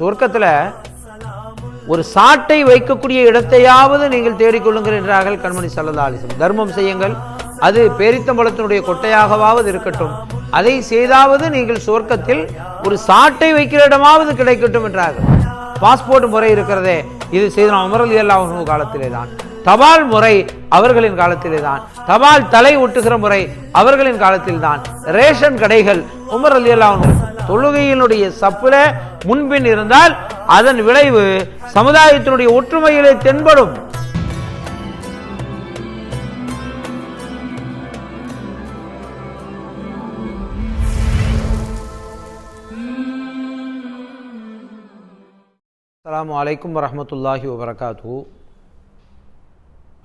சொர்க்கத்தில் ஒரு சாட்டை வைக்கக்கூடிய இடத்தையாவது நீங்கள் தேடிக்கொள்ளுங்கள் என்றார்கள் கண்மணி சல்லல்லா தர்மம் செய்யுங்கள். அது பேரித்தம்பளத்தினுடைய கொட்டையாகவாவது இருக்கட்டும். அதை செய்தாவது நீங்கள் சொர்க்கத்தில் ஒரு சாட்டை வைக்கிற இடமாவது கிடைக்கட்டும் என்றார்கள். பாஸ்போர்ட் முறை இருக்கிறதே. இது செய்த அமரல் அலி அல்லாஹ் காலத்திலே தான் தபால் முறை அவர்களின் காலத்திலே தான் தபால் தலை ஒட்டுகிற முறை அவர்களின் காலத்தில் தான் ரேஷன் கடைகள் உமர் அலி தொழுகையினுடைய சப்புல முன்பின் இருந்தால் அதன் விளைவு சமுதாயத்தினுடைய ஒற்றுமையிலே தென்படும். அலாம் வலைக்கம் வரமத்துல்லாஹி வபரகாத்து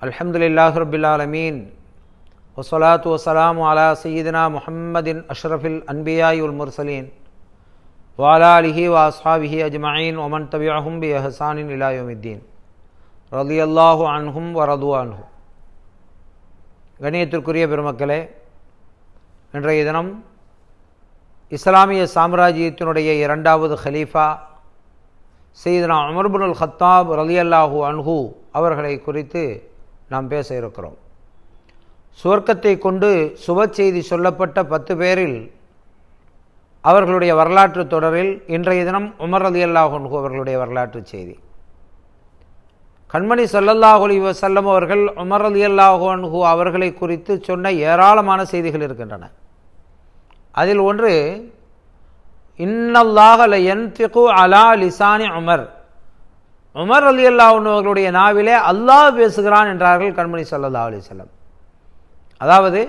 அல்ஹம்துலில்லாஹி ரப்பில் ஒசலாத்து ஒசலாம் அலா சய்யிதினா முஹம்மதின் அஷ்ரஃபில் அன்பியாய் உல் முர்சலீன் வாலா அலிஹி வ அஜ்மாயின் ஒமன் தபியஹும் பி எஹசானின் இலா ரதி அல்லாஹு அன்ஹும் வரது அன்ஹும் கணியத்திற்குரிய பெருமக்களே இன்றைய தினம் இஸ்லாமிய சாம்ராஜ்யத்தினுடைய இரண்டாவது ஹலீஃபா செய்தனா அமர்புல் ஹத்தாப் ரலியல்லாஹூ அன்ஹூ அவர்களை குறித்து நாம் பேச இருக்கிறோம். சுவர்க்கத்தை கொண்டு சுப செய்தி சொல்லப்பட்ட பத்து பேரில் அவர்களுடைய வரலாற்று தொடரில் இன்றைய தினம் உமர் அலி அல்லாஹ் அவர்களுடைய வரலாற்று செய்தி. கண்மணி சல்லல்லாஹுலி வசல்லம் அவர்கள் உமர் அலி அல்லாஹு அவர்களை குறித்து சொன்ன ஏராளமான செய்திகள் இருக்கின்றன. அதில் ஒன்று இன்னல்லாஹல என் திகு அலா லிசானி உமர். உமர் அலி அவர்களுடைய நாவிலே அல்லாஹ் பேசுகிறான் என்றார்கள் கண்மணி சல்லா அலிசல்லம் அதாவது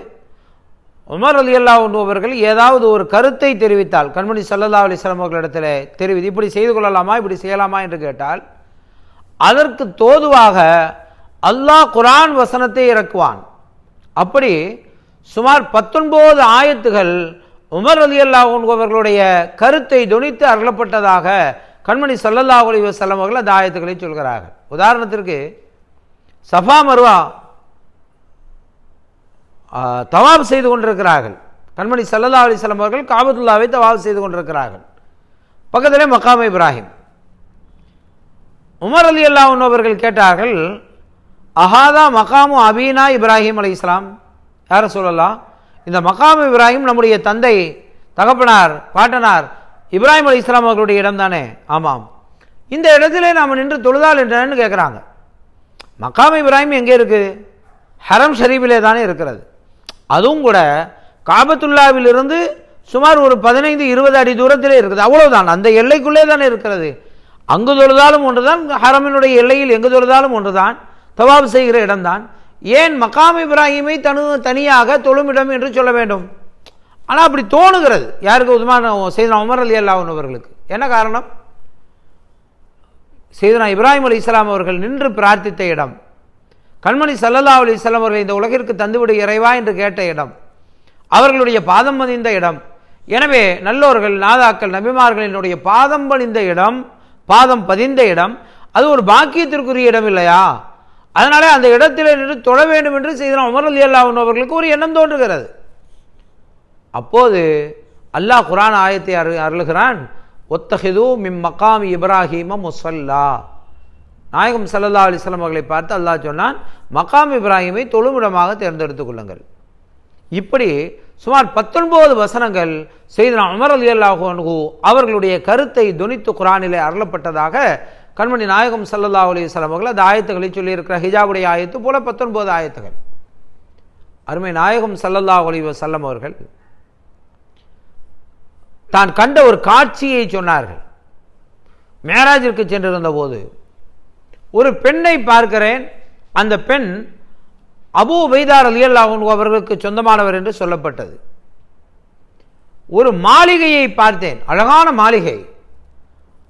உமர் அலி அவர்கள் ஏதாவது ஒரு கருத்தை தெரிவித்தால் கண்மணி சல்லல்லா செல்லம் அவர்களிடத்தில் தெரிவித்து இப்படி செய்து கொள்ளலாமா இப்படி செய்யலாமா என்று கேட்டால் அதற்கு தோதுவாக அல்லாஹ் குரான் வசனத்தை இறக்குவான். அப்படி சுமார் பத்தொன்பது ஆயத்துகள் உமர் அலி அவர்களுடைய கருத்தை துணித்து அருளப்பட்டதாக கண்மணி சல்லல்லா அலி வசலம் அவர்கள் அந்த ஆயத்துக்களை சொல்கிறார்கள். உதாரணத்திற்கு சஃபா மருவா தவாப் செய்து கொண்டிருக்கிறார்கள். கண்மணி சல்லல்லா அலிஸ்லாம் அவர்கள் காபத்துல்லாவை தவாப் செய்து கொண்டிருக்கிறார்கள். பக்கத்திலே மக்காம இப்ராஹிம். உமர் அலி அல்லாஹன் அவர்கள் கேட்டார்கள் அஹாதா மகாமு அபீனா இப்ராஹிம் அலி இஸ்லாம்? யார சொல்லலாம் இந்த மகாம் இப்ராஹிம் நம்முடைய தந்தை தகப்பனார் பாட்டனார் இப்ராஹிம் அலி இஸ்லாம் அவர்களுடைய இடம் தானே? ஆமாம். இந்த இடத்திலே நாம் நின்று தொழுதால் என்றன்னு கேட்குறாங்க மக்காம் இப்ராஹிம் எங்கே இருக்குது ஹரம் ஷரீஃபிலே தானே இருக்கிறது. அதுவும் கூட காபத்துல்லாவிலிருந்து சுமார் ஒரு பதினைந்து இருபது அடி தூரத்திலே இருக்குது. அவ்வளோதான் அந்த எல்லைக்குள்ளே தானே இருக்கிறது. அங்கு தொழுதாலும் ஒன்றுதான் ஹரமினுடைய எல்லையில் எங்கு தொழுதாலும் ஒன்றுதான் தவாப் செய்கிற இடம்தான். ஏன் மக்காம் இப்ராஹிமை தனு தனியாக தொழுமிடம் என்று சொல்ல வேண்டும்? ஆனால் அப்படி தோணுகிறது. யாருக்கு உதுமான செய்தனா உமர் அலி அல்லாஹன் அவர்களுக்கு. என்ன காரணம்? செய்தனா இப்ராஹிம் அலி இஸ்லாம் அவர்கள் நின்று பிரார்த்தித்த இடம். கண்மணி சல்லல்லா அலி இஸ்லாம் அவர்கள் இந்த உலகிற்கு தந்துவிடு இறைவா என்று கேட்ட இடம். அவர்களுடைய பாதம் பதிந்த இடம். எனவே நல்லோர்கள் நாதாக்கள் நபிமார்களினுடைய பாதம் பணிந்த இடம் பாதம் பதிந்த இடம். அது ஒரு பாக்கியத்திற்குரிய இடம் இல்லையா? அதனாலே அந்த இடத்திலே நின்று தொழ வேண்டும் என்று செய்தனா உமர் அலி அல்லாஹன் அவர்களுக்கு ஒரு எண்ணம் தோன்றுகிறது. அப்போது அல்லாஹ் குரான் ஆயத்தை அரு அருளுகிறான் ஒத்தஹிது மிம் மக்காம் இப்ராஹிம முசல்லா நாயகம் சல்லா அலிஸ்லாம் அவர்களை பார்த்து அல்லாஹ் சொன்னான் மக்காம் இப்ராஹிமை தொழுமிடமாக தேர்ந்தெடுத்துக் கொள்ளுங்கள். இப்படி சுமார் பத்தொன்பது வசனங்கள் செய்தனா உமர் அலி அல்லாஹு அவர்களுடைய கருத்தை துணித்து குரானிலே அருளப்பட்டதாக கண்மணி நாயகம் சல்லல்லா அலிஸ்லாம் அவர்கள் அந்த ஆயத்துக்களை சொல்லியிருக்கிற ஹிஜாபுடைய ஆயத்து போல பத்தொன்பது ஆயத்துகள். அருமை நாயகம் சல்லல்லா அலி வசல்லம் அவர்கள் தான் கண்ட ஒரு காட்சியை சொன்னார்கள். மேராஜிற்கு சென்றிருந்த போது ஒரு பெண்ணை பார்க்கிறேன். அந்த பெண் அபு உபைதார் அலி அவர்களுக்கு சொந்தமானவர் என்று சொல்லப்பட்டது. ஒரு மாளிகையை பார்த்தேன் அழகான மாளிகை.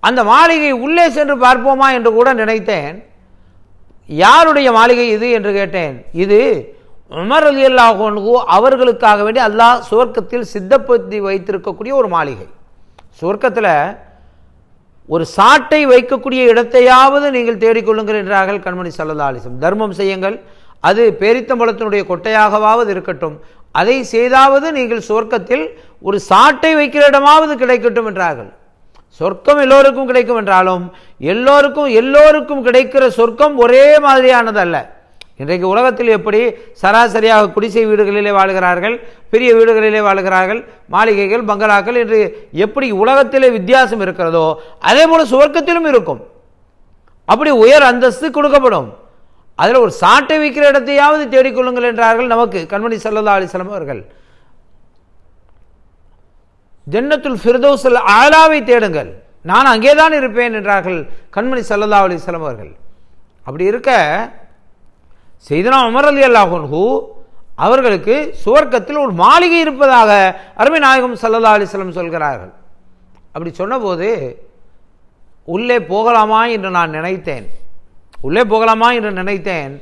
அந்த மாளிகை உள்ளே சென்று பார்ப்போமா என்று கூட நினைத்தேன். யாருடைய மாளிகை இது என்று கேட்டேன். இது உமர் அலி அல்லாஹு அவர்களுக்காக வேண்டி அல்லாஹ் சுவர்க்கத்தில் சித்தப்படுத்தி வைத்திருக்கக்கூடிய ஒரு மாளிகை. சுவர்க்கத்தில் ஒரு சாட்டை வைக்கக்கூடிய இடத்தையாவது நீங்கள் தேடிக்கொள்ளுங்கள் என்றார்கள் கண்மணி சல்லா அலிசம் தர்மம் செய்யுங்கள். அது பேரித்தம்பளத்தினுடைய கொட்டையாகவாவது இருக்கட்டும். அதை செய்தாவது நீங்கள் சுவர்க்கத்தில் ஒரு சாட்டை வைக்கிற இடமாவது கிடைக்கட்டும் என்றார்கள். சொர்க்கம் எல்லோருக்கும் கிடைக்கும் என்றாலும் எல்லோருக்கும் எல்லோருக்கும் கிடைக்கிற சொர்க்கம் ஒரே மாதிரியானது அல்ல இன்றைக்கு உலகத்தில் எப்படி சராசரியாக குடிசை வீடுகளிலே வாழ்கிறார்கள் பெரிய வீடுகளிலே வாழ்கிறார்கள் மாளிகைகள் பங்களாக்கள் என்று எப்படி உலகத்திலே வித்தியாசம் இருக்கிறதோ அதே போல சுவர்க்கத்திலும் இருக்கும். அப்படி உயர் அந்தஸ்து கொடுக்கப்படும். அதில் ஒரு சாட்டை வைக்கிற இடத்தையாவது தேடிக்கொள்ளுங்கள் என்றார்கள் நமக்கு கண்மணி சல்லா அலிஸ்லாம் அவர்கள். ஜன்னத்துல் ஃபிர்தோசல் ஆலாவை தேடுங்கள். நான் அங்கேதான் இருப்பேன் என்றார்கள் கண்மணி சல்லல்லா அலிஸ்லாம் அவர்கள். அப்படி இருக்க செய்தனா உமர் அலி அல்லாஹூ அவர்களுக்கு சுவர்க்கத்தில் ஒரு மாளிகை இருப்பதாக அருமை நாயகம் சல்லா அலிஸ்லம் சொல்கிறார்கள். அப்படி சொன்னபோது உள்ளே போகலாமா என்று நான் நினைத்தேன். உள்ளே போகலாமா என்று நினைத்தேன்.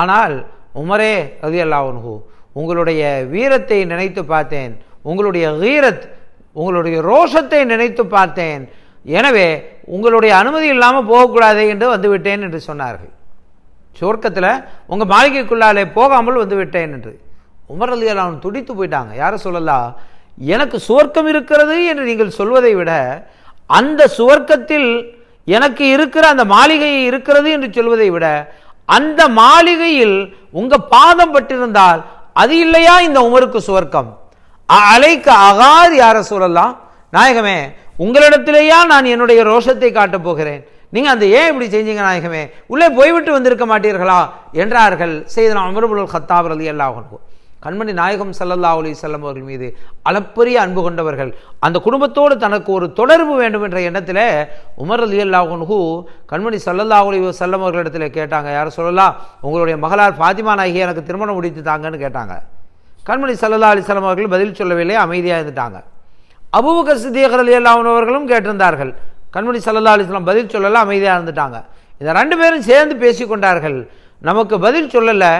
ஆனால் உமரே ரதி அல்லாஹூ உங்களுடைய வீரத்தை நினைத்து பார்த்தேன். உங்களுடைய வீரத் உங்களுடைய ரோஷத்தை நினைத்து பார்த்தேன். எனவே உங்களுடைய அனுமதி இல்லாமல் போகக்கூடாதே என்று வந்துவிட்டேன் என்று சொன்னார்கள். சுவர்க்கத்தில் உங்கள் மாளிகைக்குள்ளாலே போகாமல் வந்து விட்டேன் என்று. உமர் அலி அவன் துடித்து போயிட்டாங்க. யாரை சொல்லலாம் எனக்கு சுவர்க்கம் இருக்கிறது என்று நீங்கள் சொல்வதை விட அந்த சுவர்க்கத்தில் எனக்கு இருக்கிற அந்த மாளிகை இருக்கிறது என்று சொல்வதை விட அந்த மாளிகையில் உங்க பாதம் பட்டிருந்தால் அது இல்லையா இந்த உமருக்கு சுவர்க்கம் அலைக்க அகாது யார சொல்லலாம் நாயகமே உங்களிடத்திலேயா நான் என்னுடைய ரோஷத்தை காட்டப் போகிறேன்? நீங்கள் அந்த ஏன் இப்படி செஞ்சீங்க நாயகமே? உள்ளே போய்விட்டு வந்திருக்க மாட்டீர்களா? என்றார்கள் செய்தனா அமருபுல் ஹத்தாப் அலி அல்லாஹ் கண்மணி நாயகம் சல்லல்லா அலி செல்லம் அவர்கள் மீது அளப்பரிய அன்பு கொண்டவர்கள் அந்த குடும்பத்தோடு தனக்கு ஒரு தொடர்பு வேண்டும் என்ற எண்ணத்தில் உமர் அலி அல்லாஹு கண்மணி சல்லல்லா அலி செல்லம் அவர்களிடத்தில் கேட்டாங்க யார் சொல்லலாம் உங்களுடைய மகளார் ஃபாத்திமா நாயகி எனக்கு திருமணம் முடித்து தாங்கன்னு கேட்டாங்க. கண்மணி சல்லல்லா அலிஸ்லாம் அவர்கள் பதில் சொல்லவில்லை அமைதியாக இருந்துட்டாங்க. அபுபக்கர் சித்தியகர் அலி அல்லாஹன் அவர்களும் கேட்டிருந்தார்கள் கண்மணி சல்லா அலிஸ்லாம் பதில் சொல்லலாம் அமைதியாக இருந்துட்டாங்க. இந்த ரெண்டு பேரும் சேர்ந்து பேசி கொண்டார்கள். நமக்கு பதில் சொல்லலை.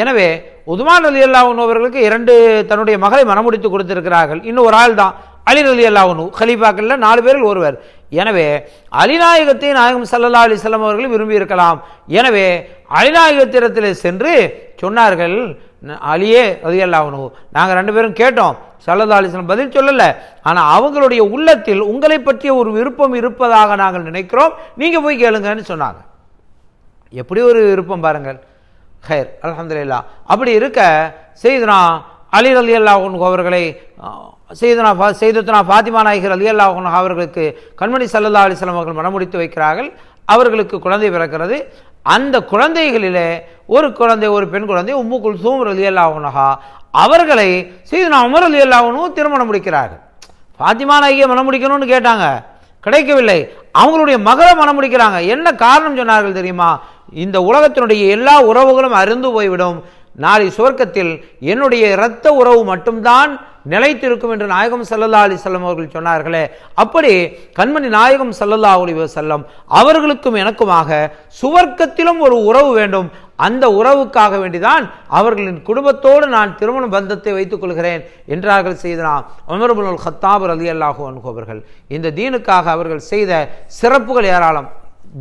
எனவே உதுமான் அலி அல்லாஹன் அவர்களுக்கு இரண்டு தன்னுடைய மகளை மனமுடித்து கொடுத்திருக்கிறார்கள். இன்னும் ஒரு ஆள் தான். அலி அலி அல்லாஹனு ஹலீஃபாக்கள்ல நாலு பேரில் ஒருவர். எனவே அலிநாயகத்தை நாயகம் சல்லல்லா அலிஸ்லாம் அவர்கள் விரும்பி இருக்கலாம் எனவே அலிநாயகத்திடத்தில் சென்று சொன்னார்கள் அலியே ரதி அல்லாஹனு நாங்கள் ரெண்டு பேரும் கேட்டோம். சல்லதா அலிஸ்லாம் பதில் சொல்லலை. ஆனால் அவங்களுடைய உள்ளத்தில் உங்களை பற்றிய ஒரு விருப்பம் இருப்பதாக நாங்கள் நினைக்கிறோம். நீங்கள் போய் கேளுங்கன்னு சொன்னாங்க. எப்படி ஒரு விருப்பம் பாருங்கள். ஹேர் அலமதுல்லா அப்படி இருக்க செய்தனா அலி அலி அல்லாஹன் அவர்களை செய்தனா செய்தனா ஃபாத்திமா நாயகர் அலி அல்லாஹன் அவர்களுக்கு கண்மணி சல்லதா அலிஸ்லாம் அவர்கள் மனமுடித்து வைக்கிறார்கள். அவர்களுக்கு குழந்தை பிறக்கிறது. அந்த குழந்தைகளிலே ஒரு குழந்தை ஒரு பெண் குழந்தை உம்மு குல்சூம் அலி அவர்களை சீதனா உமர் அலி திருமணம் முடிக்கிறார்கள். ஃபாத்திமா நாயகியை மனம் முடிக்கணும்னு கேட்டாங்க. கிடைக்கவில்லை. அவங்களுடைய மகளை மனம் முடிக்கிறாங்க. என்ன காரணம் சொன்னார்கள் தெரியுமா? இந்த உலகத்தினுடைய எல்லா உறவுகளும் அருந்து போய்விடும். நாளை சுவர்க்கத்தில் என்னுடைய இரத்த உறவு மட்டும்தான் நிலைத்திருக்கும் என்று நாயகம் சல்லல்லா அலி செல்லம் அவர்கள் சொன்னார்களே. அப்படி கண்மணி நாயகம் சல்லல்லா அலி செல்லம் அவர்களுக்கும் எனக்குமாக சுவர்க்கத்திலும் ஒரு உறவு வேண்டும். அந்த உறவுக்காக வேண்டிதான் அவர்களின் குடும்பத்தோடு நான் திருமண பந்தத்தை வைத்துக் கொள்கிறேன் என்றார்கள் செய்தனா உமர்புல் ஹத்தாபர் அலி அல்லாஹு அவர்கள். இந்த தீனுக்காக அவர்கள் செய்த சிறப்புகள் ஏராளம்.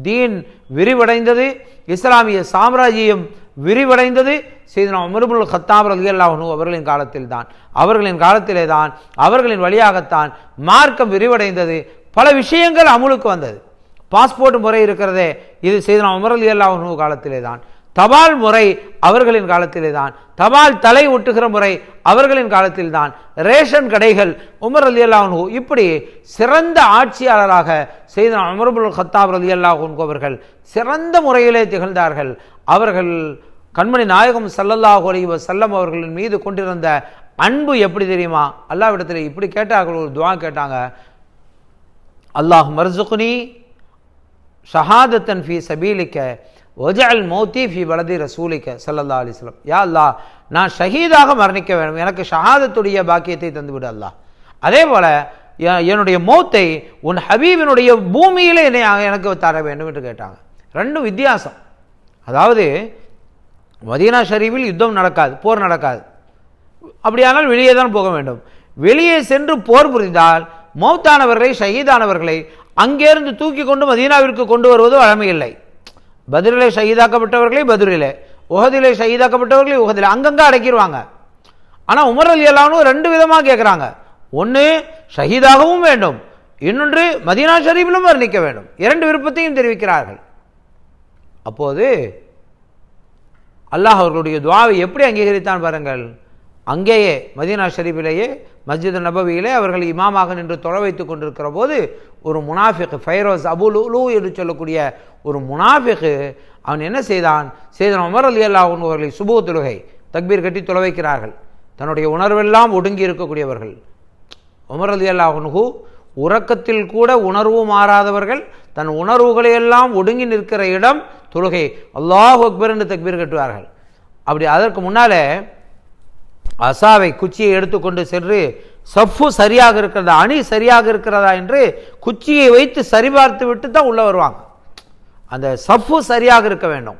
தீன் விரிவடைந்தது. இஸ்லாமிய சாம்ராஜ்யம் விரிவடைந்தது. செய்தனா உமருபுல் ஹத்தாப் அலி அல்லாஹனு அவர்களின் காலத்தில் தான் அவர்களின் காலத்திலே தான் அவர்களின் வழியாகத்தான் மார்க்கம் விரிவடைந்தது. பல விஷயங்கள் அமுலுக்கு வந்தது. பாஸ்போர்ட் முறை இருக்கிறதே இது செய்தனா உமர் அலி அல்லாஹனு காலத்திலே தான் தபால் முறை அவர்களின் காலத்திலே தான் தபால் தலை ஒட்டுகிற முறை அவர்களின் காலத்தில் தான் ரேஷன் கடைகள் உமர் அலி அல்லாஹூ இப்படி சிறந்த ஆட்சியாளராக செய்த அமர்புல் ஹத்தாப் அலி அல்லாஹூன் அவர்கள் சிறந்த முறையிலே திகழ்ந்தார்கள். அவர்கள் கண்மணி நாயகம் சல்லல்லாஹு அலி செல்லம் அவர்களின் மீது கொண்டிருந்த அன்பு எப்படி தெரியுமா? அல்லாவிடத்தில் இப்படி கேட்டார்கள் ஒரு துவா கேட்டாங்க. அல்லாஹ் மர்சுகுனி ஷஹாதத்தன் ஃபி சபீலிக்க ஒஜால் மௌத்தி ஃபி வலதி ரசூலிக்க சல்லல்லா அலிஸ்லம் யா அல்லா நான் ஷஹீதாக மரணிக்க வேண்டும். எனக்கு ஷஹாதத்துடைய பாக்கியத்தை தந்துவிடு அல்லா அதே போல என்னுடைய மௌத்தை உன் ஹபீபினுடைய பூமியில் என்னை எனக்கு தர வேண்டும் என்று கேட்டாங்க. ரெண்டும் வித்தியாசம். அதாவது மதீனா ஷரீஃபில் யுத்தம் நடக்காது போர் நடக்காது. அப்படியானால் வெளியே தான் போக வேண்டும். வெளியே சென்று போர் புரிந்தால் மௌத்தானவர்களை ஷஹீதானவர்களை அங்கேருந்து தூக்கி கொண்டு மதீனாவிற்கு கொண்டு வருவது வழமையில்லை பதிரிலே ஷஹீதாக்கப்பட்டவர்களே பதிரிலே உகதிலே ஷஹீதாக்கப்பட்டவர்களே உகதிலே அங்கங்கே அடக்கிடுவாங்க ஆனால் உமர் அலி அல்லாவும் ரெண்டு விதமாக கேட்குறாங்க ஒன்று ஷஹீதாகவும் வேண்டும். இன்னொன்று மதீனா ஷரீஃபிலும் வர்ணிக்க வேண்டும். இரண்டு விருப்பத்தையும் தெரிவிக்கிறார்கள். அப்போது அல்லாஹ் அவர்களுடைய துவாவை எப்படி அங்கீகரித்தான் பாருங்கள். அங்கேயே மதீனா ஷரீஃபிலேயே மஸ்ஜித் நபவியிலே அவர்கள் இமாமாக நின்று தொலை வைத்துக் கொண்டிருக்கிற போது ஒரு முனாஃபிக் ஃபைரோஸ் அபுலுலு என்று சொல்லக்கூடிய ஒரு முனாஃபிக் அவன் என்ன செய்தான்? செய்தான் உமர் அலி அல்லாஹன் அவர்களை சுபு தொழுகை தக்பீர் கட்டி தொலை வைக்கிறார்கள். தன்னுடைய உணர்வெல்லாம் ஒடுங்கி இருக்கக்கூடியவர்கள். உமர் அலி அல்லாஹ்னுஹு உறக்கத்தில் கூட உணர்வு மாறாதவர்கள் தன் உணர்வுகளையெல்லாம் ஒடுங்கி நிற்கிற இடம் தொழுகை. அல்லாஹ் அக்பர் என்று தக்பீர் கட்டுவார்கள். அப்படி அதற்கு முன்னாலே அசாவை குச்சியை எடுத்துக்கொண்டு சென்று சஃப்பு சரியாக இருக்கிறதா? அணி சரியாக இருக்கிறதா? என்று குச்சியை வைத்து சரிபார்த்து விட்டு தான் உள்ளே வருவாங்க. அந்த சஃப்பு சரியாக இருக்க வேண்டும்.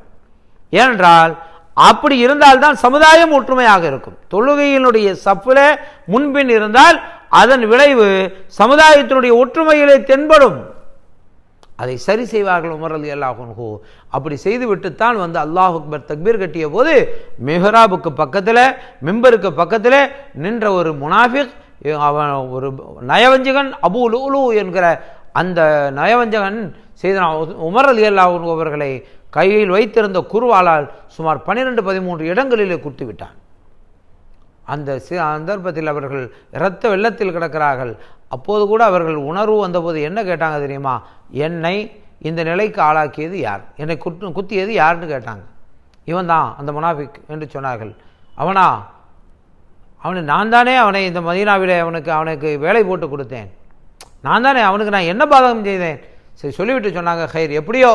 ஏனென்றால் அப்படி இருந்தால்தான் சமுதாயம் ஒற்றுமையாக இருக்கும். தொழுகையினுடைய சஃப்புல முன்பின் இருந்தால் அதன் விளைவு சமுதாயத்தினுடைய ஒற்றுமையிலே தென்படும். அதை சரி செய்வார்கள் உமர் அலி அல்லாஹு அப்படி செய்துவிட்டுத்தான் வந்து அல்லாஹ் அக்பர் தக்பீர் கட்டிய போது மெஹராபுக்கு பக்கத்தில் மிம்பருக்கு பக்கத்தில் நின்ற ஒரு முனாஃபிக் அவன் ஒரு நயவஞ்சகன் அபு லூலு என்கிற அந்த நயவஞ்சகன் செய்த உமர் அலி அவர்களை கையில் வைத்திருந்த குருவாலால் சுமார் பன்னிரெண்டு பதிமூன்று இடங்களிலே குத்து விட்டான் அந்த சந்தர்ப்பத்தில் அவர்கள் இரத்த வெள்ளத்தில் கிடக்கிறார்கள். அப்போது கூட அவர்கள் உணர்வு வந்தபோது என்ன கேட்டாங்க தெரியுமா? என்னை இந்த நிலைக்கு ஆளாக்கியது யார்? என்னை குத்து குத்தியது யாருன்னு கேட்டாங்க. இவன் தான் அந்த முனாஃபிக் என்று சொன்னார்கள். அவனா? அவனு நான் தானே அவனை இந்த மதீனாவிலே அவனுக்கு அவனுக்கு வேலை போட்டு கொடுத்தேன். நான் தானே அவனுக்கு நான் என்ன பாதகம் செய்தேன்? சரி சொல்லிவிட்டு சொன்னாங்க ஹைர் எப்படியோ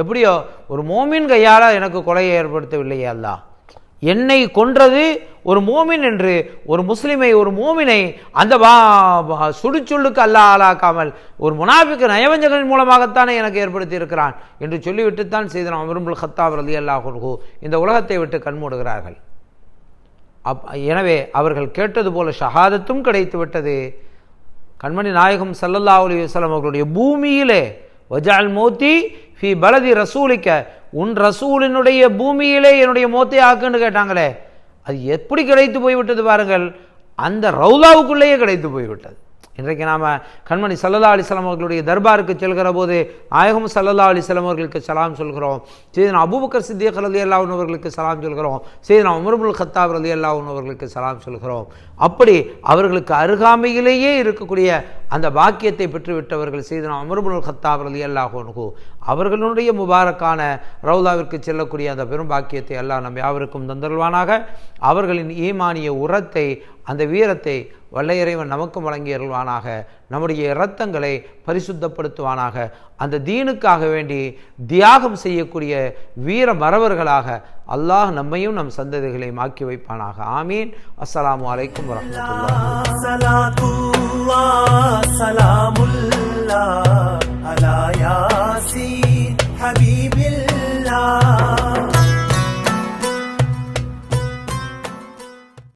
எப்படியோ ஒரு மோமின் கையால் எனக்கு கொலையை ஏற்படுத்தவில்லையே அல்லா என்னை கொன்றது ஒரு மோமின் என்று ஒரு முஸ்லிமை ஒரு மோமினை அந்த வா- சுடுச்சொல்லுக்கு அல்ல ஆளாக்காமல் ஒரு முனாஃபிக்கு நயவஞ்சகன் மூலமாகத்தானே எனக்கு ஏற்படுத்தி இருக்கிறான் என்று சொல்லிவிட்டுத்தான் செய்தான் அமரும்புல் ஹத்தாப் ரலி அல்லாஹ் இந்த உலகத்தை விட்டு கண்மூடுகிறார்கள் அப் எனவே அவர்கள் கேட்டது போல ஷஹாதத்தும் கிடைத்து விட்டது. கண்மணி நாயகம் சல்லல்லா அலி வஸல்லம் அவர்களுடைய பூமியிலே வஜால் மோத்தி ஃபி பலதி ரசூலிக்க உன் ரசூலினுடைய பூமியிலே என்னுடைய மோத்தை ஆக்குன்னு கேட்டாங்களே அது எப்படி கிடைத்து போய்விட்டது பாருங்கள். அந்த ரவுலாவுக்குள்ளேயே கிடைத்து போய்விட்டது. இன்றைக்கு நாம் கண்மணி சல்லல்லா அலிஸ்லாம் அவர்களுடைய தர்பாருக்கு செல்கிற போது நாயகம் சல்லல்லா அலிஸ்லாம் அவர்களுக்கு சலாம் சொல்கிறோம். செய்தனா அபுபக்கர் சித்திய ரலி அல்லாஹ் அவர்களுக்கு சலாம் சொல்கிறோம். செய்தனா உமர்புல் கத்தாப் ரலி அல்லாஹ் அவர்களுக்கு சலாம் சொல்கிறோம். அப்படி அவர்களுக்கு அருகாமையிலேயே இருக்கக்கூடிய அந்த பாக்கியத்தை பெற்றுவிட்டவர்கள் செய்தனா அமருபுல் ஹத்தாப் அலி அல்லாஹோனுகு அவர்களுடைய முபாரக்கான ரவுலாவிற்கு செல்லக்கூடிய அந்த பெரும் பாக்கியத்தை அல்லாஹ் நம் யாவருக்கும் தந்தருள்வானாக. அவர்களின் ஈமானிய உரத்தை அந்த வீரத்தை வல்லையறைவன் நமக்கும் வழங்கியருள்வானாக. நம்முடைய இரத்தங்களை பரிசுத்தப்படுத்துவானாக. அந்த தீனுக்காக வேண்டி தியாகம் செய்யக்கூடிய வீர மறவர்களாக அல்லாஹ் நம்மையும் நம் சந்ததிகளை மாக்கி வைப்பானாக. ஆமீன். அஸ்லாம் வலைக்கம் வரமத்துல الله سلام الله على ياسين حبيب الله.